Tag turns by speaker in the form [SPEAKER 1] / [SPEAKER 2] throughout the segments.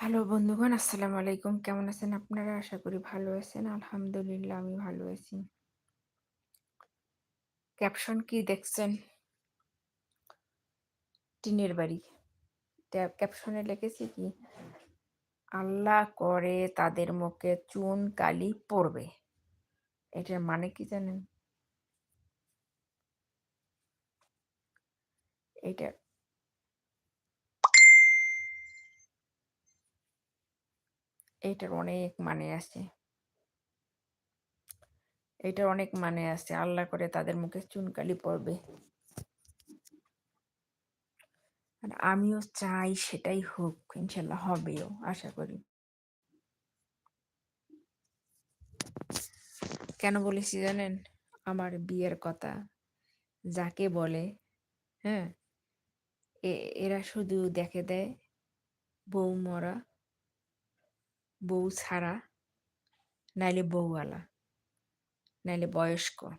[SPEAKER 1] Hello বন্ধুগণ, আসসালামু আলাইকুম। কেমন আছেন আপনারা? আশা করি ভালো আছেন। আলহামদুলিল্লাহ, আমি ভালো আছি। ক্যাপশন কি দেখছেন? টিনের বাড়ি। ক্যাপশনে লিখেছি কি, আল্লাহ করে তাদের মুখে চুন কালি পড়বে। এটার মানে কি জানেন? এটা এটার অনেক মানে আছে। এটার অনেক মানে আছে। আল্লাহ করে তাদের মুখে চুনকালি পড়বে। আর আমিও চাই সেটাই হোক, ইনশাল্লাহ হবেও, আশা করি। কেন বলেছি জানেন? আমার বিয়ের কথা যাকে বলে হ্যাঁ? এরা শুধু দেখে দেয় বউ মরা বউ ছাড়া, নাইলে বউওয়ালা, নাইলে বয়স্ক।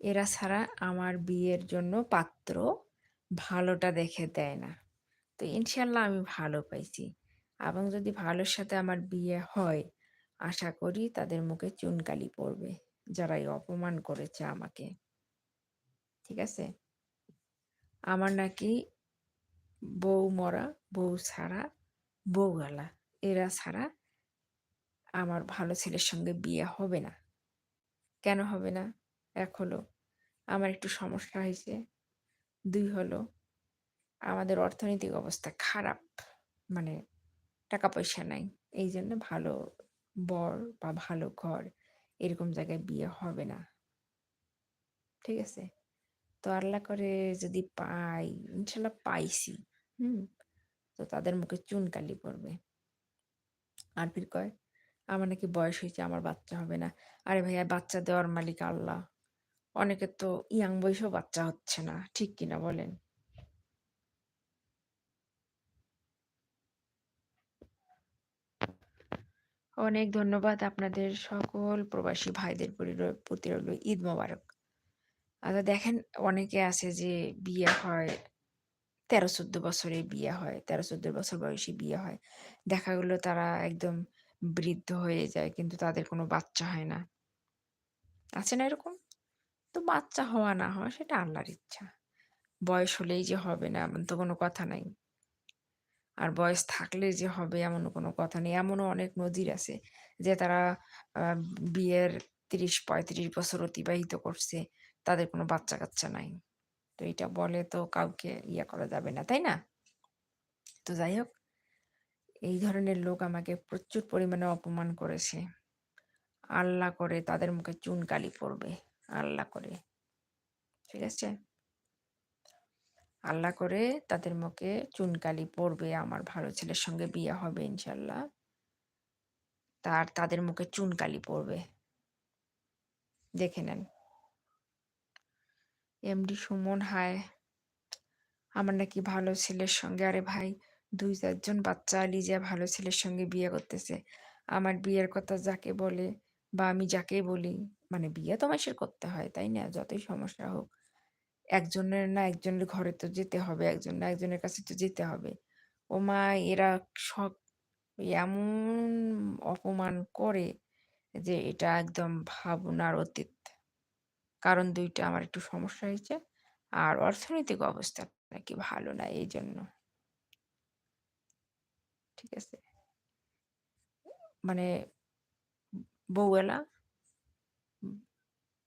[SPEAKER 1] এরা ছাড়া আমার বিয়ের জন্য পাত্র ভালোটা দেখে দেয় না। তো ইনশাল্লাহ আমি ভালো পাইছি। এবং যদি ভালোর সাথে আমার বিয়ে হয়, আশা করি তাদের মুখে চুনকালি পড়বে যারা এই অপমান করেছে আমাকে। ঠিক আছে? আমার নাকি বউ মরা, বউ ছাড়া বউওয়ালা এরা ছাড়া আমার ভালো ছেলের সঙ্গে বিয়ে হবে না। কেন হবে না? এক হলো, আমার একটু সমস্যা হয়েছে। দুই হলো, আমাদের অর্থনৈতিক অবস্থা খারাপ। মানে টাকা পয়সা নাই। এই জন্য ভালো বর বা ভালো ঘর এরকম জায়গায় বিয়ে হবে না। ঠিক আছে? তো আল্লাহ করে যদি পাই, ইনশাল্লাহ পাইছি। হুম। তো তাদের মুখে চুনকালি পড়বে। আর ফির কয়, আমার নাকি বয়স হয়েছে, আমার বাচ্চা হবে না। আরে ভাইয়া, বাচ্চা দেওয়ার মালিক আল্লাহ। অনেকে তো ইয়াং বয়সেও বাচ্চা হচ্ছে না, ঠিক কিনা বলেন? অনেক ধন্যবাদ আপনাদের সকল প্রবাসী ভাইদের পরি- প্রতি রইল ঈদ মোবারক। আচ্ছা দেখেন অনেকে আছে যে বিয়ে হয় তেরো চোদ্দ বছরে বিয়ে হয় তেরো চোদ্দ বছর বয়সে বিয়ে হয়। দেখা গেলো তারা একদম বৃদ্ধ হয়ে যায়, কিন্তু তাদের কোনো বাচ্চা হয় না। আছে না এরকম? তো বাচ্চা হওয়া না হওয়া, সেটা আল্লাহর ইচ্ছা। বয়স হলেই যে হবে না, এমন তো কোনো কথা নাই। আর বয়স থাকলে যে হবে এমন কোনো কথা নেই। এমনও অনেক নজির আছে যে তারা বিয়ের তিরিশ পঁয়ত্রিশ বছর অতিবাহিত করছে, তাদের কোনো বাচ্চা কাচ্চা নাই। তো এটা বলে তো কাউকে ইয়ে করা যাবে না, তাই না? তো যাই হোক, এই ধরনের লোক আমাকে প্রচুর পরিমাণে অপমান করেছে। আল্লাহ করে তাদের মুখে চুনকালি পড়বে, আল্লাহ করে। ঠিক আছে? আল্লাহ করে তাদের মুখে চুনকালি পড়বে, আমার ভালো ছেলের সঙ্গে বিয়ে হবে ইনশাল্লাহ তার তাদের মুখে চুনকালি পড়বে। দেখে নেন। এমডি সুমন, হায়, আমার নাকি ভালো ছেলের সঙ্গে। আরে ভাই, দুই চারজন বাচ্চা লিজা ভালো ছেলের সঙ্গে বিয়ে করতেছে। আমার বিয়ের কথা যাকে বলে বা আমি যাকে বলি মানে বিয়ে তো মাসের করতে হয়, তাই না? যতই সমস্যা হোক। একজনের না একজনের ঘরে তো যেতে হবে, একজন না একজনের কাছে তো যেতে হবে। ও মা, এরা সব এমন অপমান করে যে এটা একদম ভাবনার অতীত। কারণ দুইটা আমার একটু সমস্যা হয়েছে। আর অর্থনৈতিক অবস্থা নাকি ভালো না এই জন্য ঠিক আছে? মানে বউয়েলা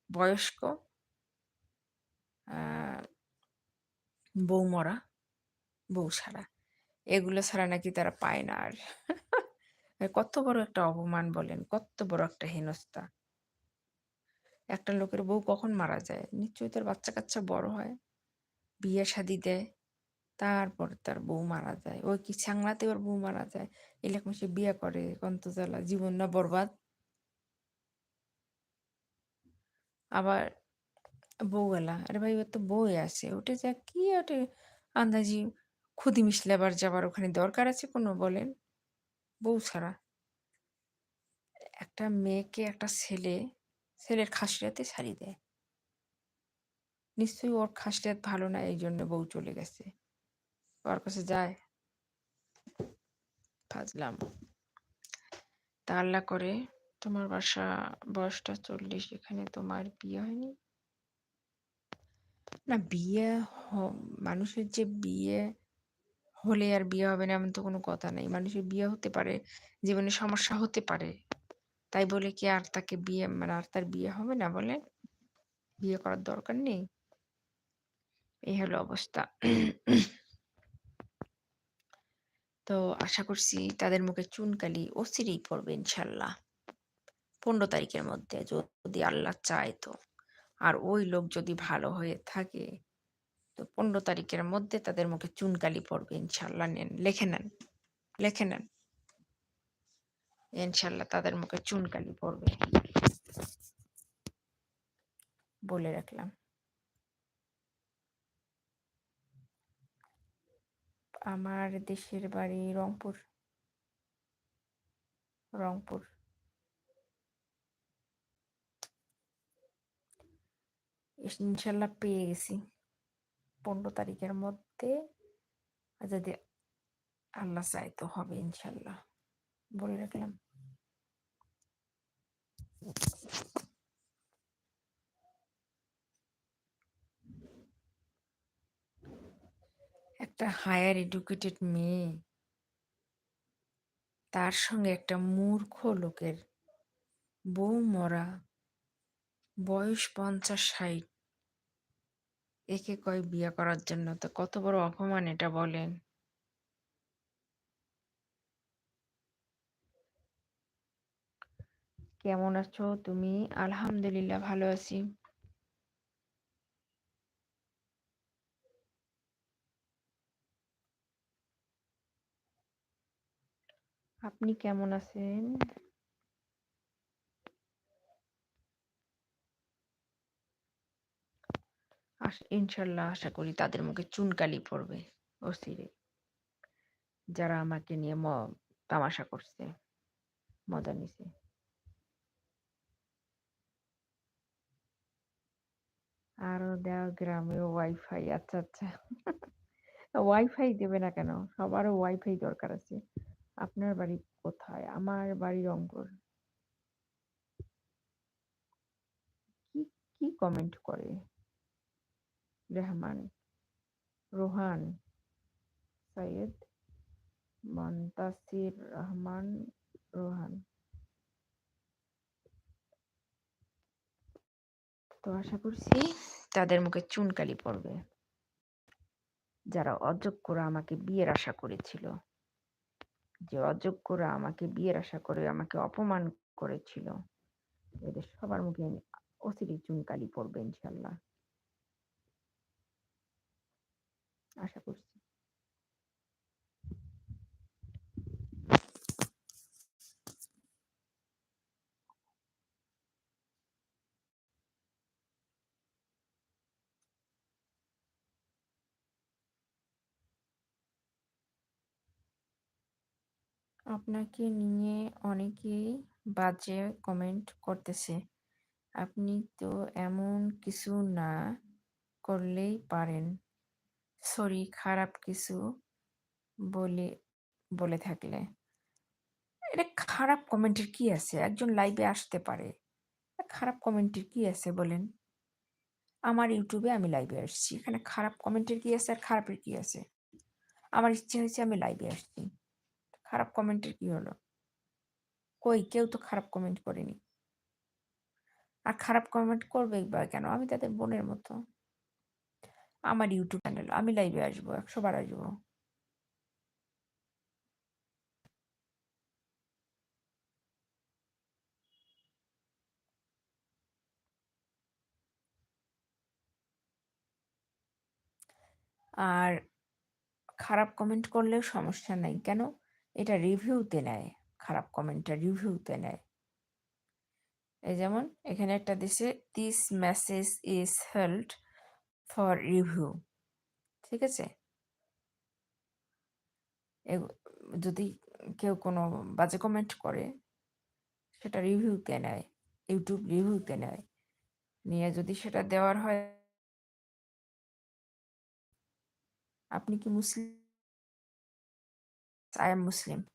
[SPEAKER 1] বয়স্ক আহ, বউ মরা বউ ছাড়া এগুলো ছাড়া নাকি তারা পায় না আর। কত বড় একটা অপমান বলেন কত বড় একটা হেনস্থা। একটা লোকের বউ কখন মারা যায়? নিশ্চয়ই তার বাচ্চা কাচ্চা বড় হয়। বিয়ে শাদি দেয়, তারপর তার বউ মারা যায়। ওই কি ছাংলাতে ওর বউ মারা যায়? এরকম সে বিয়ে করে কন্তজালা জীবন না বরবাদ। আবার বউওয়ালা আরে ভাই ওর তো বউই আছে। ওটা যা কি ওটা আন্দাজি খুদি মিশলে আবার যাবার ওখানে দরকার আছে কোনো বলেন? বউ ছাড়া। একটা মেয়েকে, একটা ছেলে ছেলের খাসিরাতে ছাড়ি দেয়। নিশ্চয়ই ওর খাসিরাত ভালো না, এই জন্য বউ চলে গেছে। ওর কাছে যায়। ফাজলাম তা আল্লাহ করে, তোমার বাসা, বয়সটা চল্লিশ, এখানে তোমার বিয়ে হয়নি? না, বিয়ে মানুষের যে বিয়ে হলে আর বিয়ে হবে না, এমন তো কোনো কথা নেই। মানুষের বিয়ে হতে পারে, জীবনে সমস্যা হতে পারে। তাই বলে কি আর তাকে বিয়ে মানে আর তার বিয়ে হবে না বলে বিয়ে করার দরকার নেই? এই হলো অবস্থা। তো আশা করছি তাদের মুখে চুনকালি ও অচিরেই পড়বে ইনশাল্লাহ। পনেরো তারিখের মধ্যে যদি আল্লাহ চায় তো। আর ওই লোক যদি ভালো হয়ে থাকে, তো পনেরো তারিখের মধ্যে তাদের মুখে চুনকালি পড়বে ইনশাল্লাহ। নেন, লেখে নেন লেখে নেন। ইনশাল্লাহ তাদের মুখে চুনকালি পড়বে। বলে রাখলাম। আমার দেশের বাড়ি রংপুর। রংপুর। ইনশাল্লাহ পেয়ে গেছি। পনেরো তারিখের মধ্যে যদি আল্লাহ চাই তো হবে ইনশাল্লাহ। বলে রাখলাম। একটা হায়ার এডুকেটেড মেয়ে, তার সঙ্গে একটা মূর্খ লোকের বউ মরা, বয়স পঞ্চাশ ষাট, একে কয় বিয়ে করার জন্য? তো কত বড় অপমান এটা বলেন। কেমন আছো? তুমি? আলহামদুলিল্লাহ, ভালো আছি। আপনি কেমন আছেন? ইনশাল্লাহ, আশা করি তাদের মুখে চুনকালি পড়বে, অস্থিরে। যারা আমাকে নিয়ে তামাশা করছে, মজা নিছে। আরও দেওয়া গ্রামে ওয়াইফাই আচ্ছা আচ্ছা। ওয়াইফাই দেবে না কেন? সবারও ওয়াইফাই দরকার আছে। আপনার বাড়ি কোথায়? আমার বাড়ি রংপুর। কি কি কমেন্ট করে? রেহমান, রোহান, সৈয়দ, মন্তাসির রহমান, রোহান। তো আশা করছি তাদের মুখে চুনকালি পড়বে। যারা অযোগ্যরা আমাকে বিয়ের আশা করেছিল। যে অযোগ্যরা আমাকে বিয়ের আশা করে, আমাকে অপমান করেছিল, এদের সবার মুখে অচিরে চুনকালি পড়বে ইনশাল্লাহ। আশা করছি। আপনাকে নিয়ে অনেকেই বাজে কমেন্ট করতেছে। আপনি তো এমন কিছু না করলেই পারেন। সরি, খারাপ কিছু বলে বলে থাকলে। এটা খারাপ কমেন্টের কি আছে? একজন লাইভে আসতে পারে। খারাপ কমেন্টের কি আছে বলেন? আমার ইউটিউবে আমি লাইভে আসছি। এখানে খারাপ কমেন্টের কি আছে আর খারাপের কি আছে? আমার ইচ্ছে হয়েছে আমি লাইভে আসছি। খারাপ কমেন্টের কি হলো? কই? কেউ তো খারাপ কমেন্ট করেনি। আর খারাপ কমেন্ট করবে বা কেন? আমি তাদের বোনের মতো। আমার ইউটিউব চ্যানেল আমি লাইভে আসব, একশো বার আসব। আর খারাপ কমেন্ট করলেও সমস্যা নাই। কেন? এটা রিভিউতে নেয়, খারাপ কমেন্টটা রিভিউতে নেয়। এই যেমন, এখানে একটা দিছে this message is held for review ঠিক আছে? যদি কেউ কোনো বাজে কমেন্ট করে, সেটা রিভিউতে নেয় ইউটিউব রিভিউতে নেয়। নিয়ে যদি সেটা দেওয়ার হয়, আপনি কি মুসলিম? I am Muslim.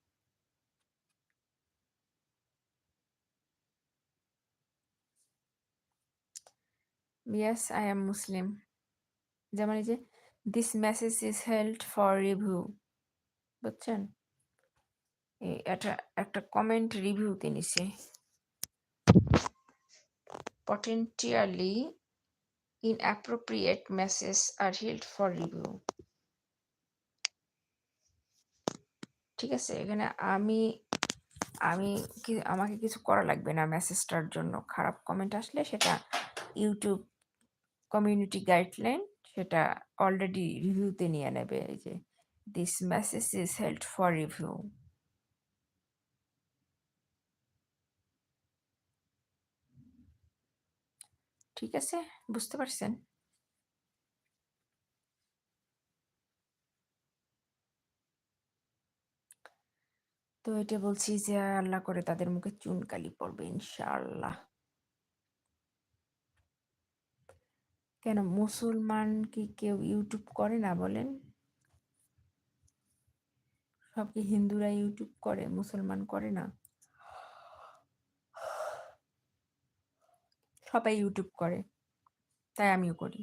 [SPEAKER 1] Yes, I am Muslim. যেমন এই যে দিস মেসেজ ইজ হেল্ড বুঝছেন একটা একটা কমেন্ট রিভিউতে নিছে potentially inappropriate messages are held for review ঠিক আছে? এখানে আমি আমি কি, আমাকে কিছু করা লাগবে না মেসেজটার জন্য। খারাপ কমেন্ট আসলে সেটা ইউটিউব কমিউনিটি গাইডলাইন সেটা অলরেডি রিভিউতে নিয়ে নেবে। এই যে this message is held for review ঠিক আছে? বুঝতে পারছেন? তো এটা বলছি যে, আল্লাহ করে তাদের মুখে চুনকালি পড়বে, ইনশাআল্লাহ। কেন, মুসলমান কি কেউ ইউটিউব করে না বলেন? সব কি হিন্দুরা ইউটিউব করে, মুসলমান করে না? সবাই ইউটিউব করে, তাই আমিও করি।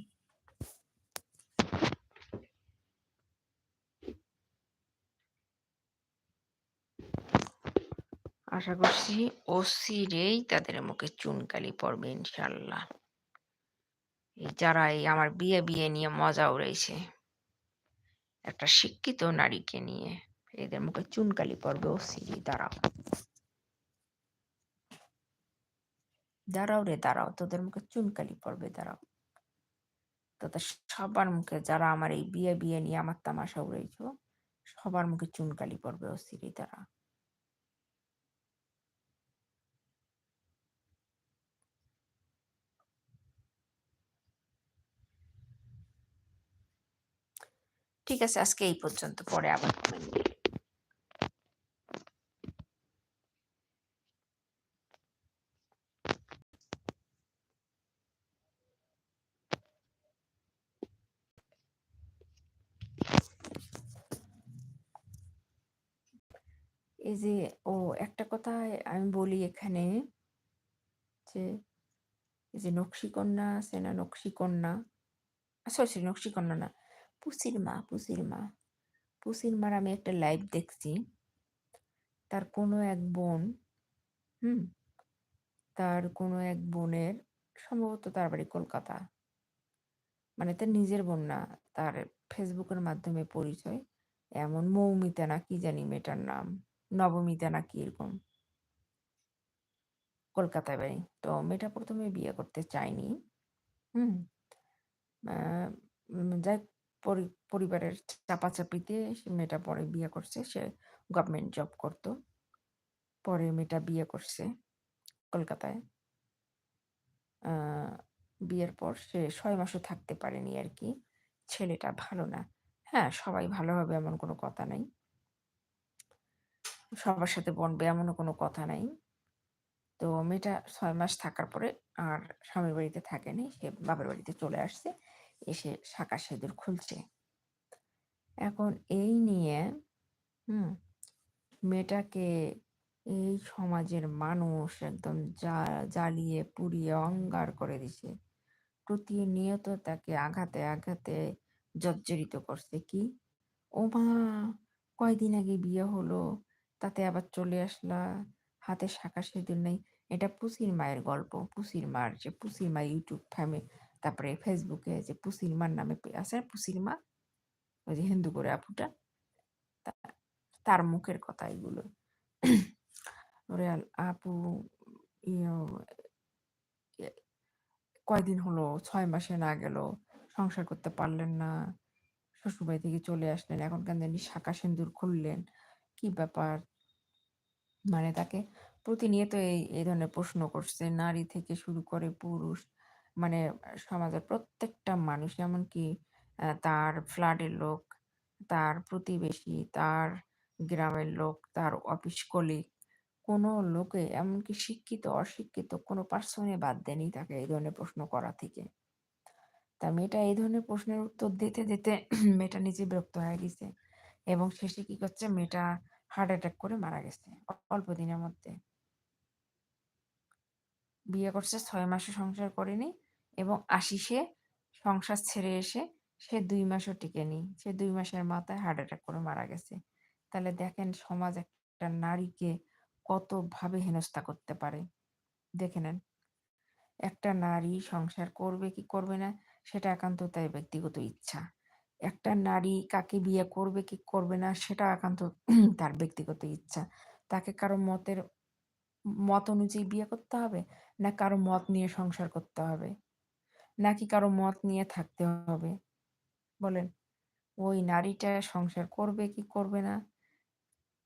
[SPEAKER 1] আশা করছি অসিরেই তাদের মুখে চুনকালি পড়বে ইনশাল্লাহ। যারা এই আমার বিয়ে বিয়ে নিয়ে মজা উড়াইছে, একটা শিক্ষিত নারীকে নিয়ে এদের মুখে চুনকালি পড়বে অসিরেই দাঁড়াও। দাঁড়াও রে, দাঁড়াও, তোদের মুখে চুনকালি পড়বে, দাঁড়াও। তোদের সবার মুখে যারা আমার এই বিয়ে বিয়ে নিয়ে আমার তামাশা উড়াইছ, সবার মুখে চুনকালি পড়বে অস্থিরই দ্বারা ঠিক আছে, আজকে এই পর্যন্ত, পরে আবার কমেন্ট এই যে, ও একটা কথা আমি বলি এখানে, যে, এই যে নকশিকন্যা আছে না নকশিকন্যা? সরি সরি নকশিকন্যা না। পুসির মা পুসির মা। পুসির মার আমি একটা লাইভ দেখছি। তার কোনো এক বোন, হুম? তার কোনো এক বোনের, সম্ভবত তার বাড়ি কলকাতা। মানে তার নিজের বোন না, তার ফেসবুকের মাধ্যমে পরিচয়। এমন মৌমিতা না, কি জানি মেয়েটার নাম, নবমিতা না কি এরকম। কলকাতায় বাড়ি। তো মেয়েটা প্রথমে বিয়ে করতে চায়নি, হুম? যাই পরিবারের চাপাচাপিতে মেয়েটা পরে বিয়ে করছে। সে গভর্নমেন্ট জব করত। পরে মেয়েটা বিয়ে করছে কলকাতায়। বিয়ের পর সে ছয় মাসও থাকতে পারেনি আর কি। ছেলেটা ভালো না। হ্যাঁ সবাই ভালো হবে এমন কোনো কথা নাই। সবার সাথে বনবে এমনও কোনো কথা নাই। তো মেয়েটা ছয় মাস থাকার পরে আর স্বামীর বাড়িতে থাকেনি। সে বাবার বাড়িতে চলে আসছে। এসে শাঁকা সেঁদুর খুলছে। এখন এই নিয়ে, হুম, মেয়েটাকে এই সমাজের মানুষ একদম জ্বালিয়ে পুড়িয়ে অঙ্গার করে দিছে। প্রতিনিয়ত তাকে আঘাতে আঘাতে জর্জরিত করছে। কি? ও মা, কয়দিন আগে বিয়ে হলো, তাতে আবার চলে আসলা, হাতে শাঁখা সেদিন নেই। এটা পুসির মায়ের গল্প, পুসির মার যে পুসির মা ইউটিউব ফ্যামে তারপরে ফেসবুকে যে পুসিলমার নামে আছে পুসিলমা? ওই যে হিন্দু করে আপুটা তার মুখের কথা এগুলো। আপু কয়দিন হলো? ছয় মাসে না গেল। সংসার করতে পারলেন না। শ্বশুরবাড়ি থেকে চলে আসলেন। এখন কেন জানি শাঁকা সিন্দুর খুললেন। কি ব্যাপার? মানে তাকে প্রতিনিয়ত এই এই ধরনের প্রশ্ন করছে। নারী থেকে শুরু করে পুরুষ। মানে সমাজের প্রত্যেকটা মানুষ এমনকি তার ফ্ল্যাটের লোক, তার প্রতিবেশী, তার গ্রামের লোক, তার অফিস কলিগ, কোনো লোকে, এমনকি শিক্ষিত, অশিক্ষিত, কোনো পার্সনে বাদ দেয়নি তাকে এই ধরনের প্রশ্ন করা থেকে। তা মেয়েটা এই ধরনের প্রশ্নের উত্তর দিতে দিতে মেয়েটা নিজে বিরক্ত হয়ে গেছে এবং শেষে কি করছে, মেয়েটা হার্ট অ্যাটাক করে মারা গেছে, অল্প দিনের মধ্যে। বিয়ে করছে, ছয় মাসে সংসার করেনি এবং আশিসে সংসার ছেড়ে এসে সে দুই মাসও টিকে টিকেনি সে দুই মাসের মাথায় হার্ট অ্যাটাক করে মারা গেছে। তাহলে দেখেন সমাজ একটা নারীকে কতভাবে হেনস্থা করতে পারে। দেখে নেন। একটা নারী সংসার করবে কি করবে না, সেটা একান্ত তাই ব্যক্তিগত ইচ্ছা। একটা নারী কাকে বিয়ে করবে কি করবে না, সেটা একান্ত তার ব্যক্তিগত ইচ্ছা। তাকে কারও মতের, মত অনুযায়ী বিয়ে করতে হবে না কারও মত নিয়ে সংসার করতে হবে? নাকি কারও মত নিয়ে থাকতে হবে? বলেন, ওই নারীটা সংসার করবে কি করবে না?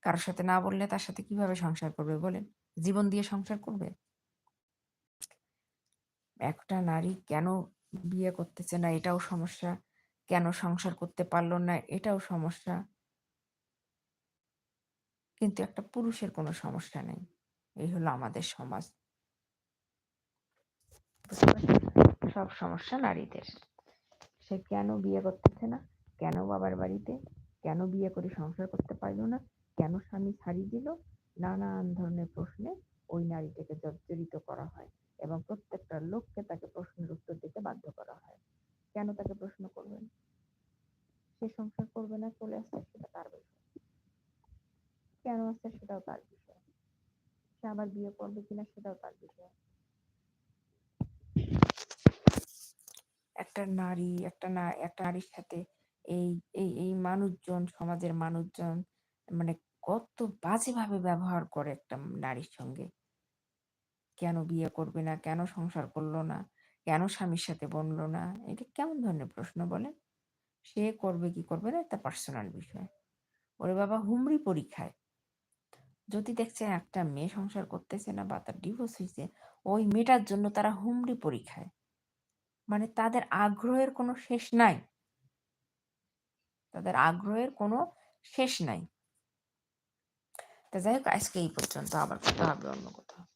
[SPEAKER 1] কারোর সাথে না বললে তার সাথে কীভাবে সংসার করবে বলেন? জীবন দিয়ে সংসার করবে? একটা নারী কেন বিয়ে করতেছে না? এটাও সমস্যা। কেন সংসার করতে পারল না? এটাও সমস্যা। কিন্তু একটা পুরুষের কোনো সমস্যা নেই। এই হলো আমাদের সমাজ। সব সমস্যা নারীদের। সে কেন বিয়ে করতেছে না? কেন বাবার বাড়িতে? কেন বিয়ে করে সংসার করতে পারল না? কেন স্বামী ছাড়ি দিল? নানান ধরনের প্রশ্নে ওই নারীটাকে জর্জরিত করা হয় এবং প্রত্যেকটা লোককে তাকে প্রশ্নের উত্তর দিতে বাধ্য করা হয় কেন তাকে প্রশ্ন করবেন সে সংসার করবে না চলে আসছে সেটা তার বিষয় কেন আসছে সেটাও তার বিষয় সে আবার বিয়ে করবে কিনা সেটাও তার বিষয় একটা নারী, একটা না, একটা নারীর সাথে এই এই এই মানুষজন, সমাজের মানুষজন মানে কত বাজেভাবে ব্যবহার করে একটা নারীর সঙ্গে। কেন বিয়ে করবে না? কেন সংসার করল না? কেন স্বামীর সাথে বনলো না? এটা কেমন ধরনের প্রশ্ন বলেন? সে করবে কি করবে না? একটা পার্সোনাল বিষয়। ওরে বাবা, হুমড়ি পরীক্ষায়। যদি দেখছে একটা মেয়ে সংসার করতেছে না বা তার ডিভোর্স হয়েছে, ওই মেয়েটার জন্য তারা হুমড়ি পরীক্ষায়। মানে তাদের আগ্রহের কোনো শেষ নাই। তাদের আগ্রহের কোনো শেষ নাই। তা যাই হোক, আজকে এই পর্যন্ত আবার কথা হবে অন্য কোথাও।